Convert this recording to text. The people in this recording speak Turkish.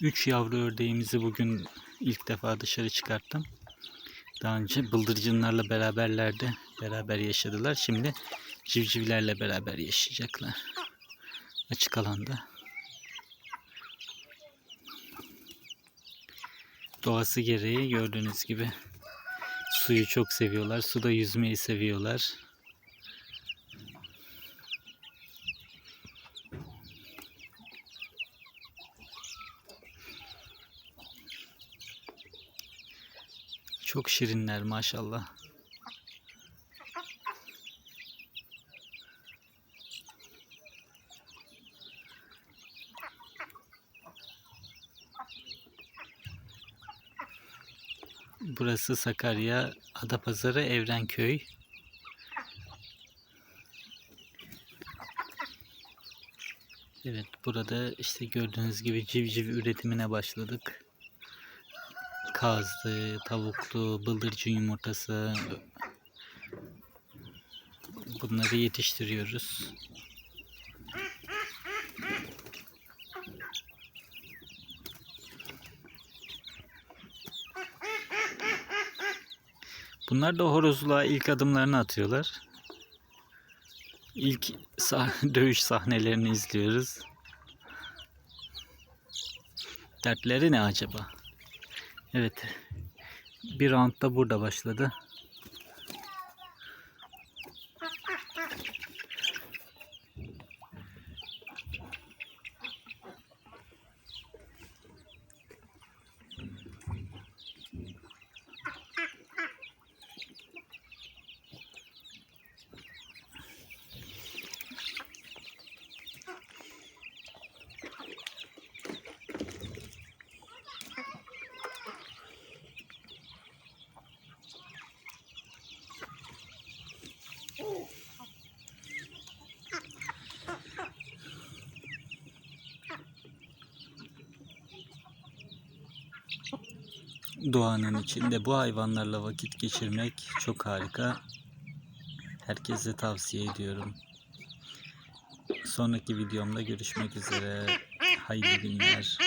3 yavru ördeğimizi bugün ilk defa dışarı çıkarttım. Daha önce bıldırcınlarla beraberlerdi. Beraber yaşadılar. Şimdi civcivlerle beraber yaşayacaklar. Açık alanda. Doğası gereği gördüğünüz gibi suyu çok seviyorlar. Suda yüzmeyi seviyorlar. Çok şirinler maşallah. Burası Sakarya Adapazarı Evrenköy. Evet burada işte gördüğünüz gibi civciv üretimine başladık. Kazdı, tavuklu, bıldırcın yumurtası bunları yetiştiriyoruz. Bunlar da horozluğa ilk adımlarını atıyorlar. İlk sah- dövüş sahnelerini izliyoruz. Dertleri ne acaba? Evet. Bir round da burada başladı. Doğanın içinde bu hayvanlarla vakit geçirmek çok harika. Herkese tavsiye ediyorum. Sonraki videomda görüşmek üzere. Hayırlı günler.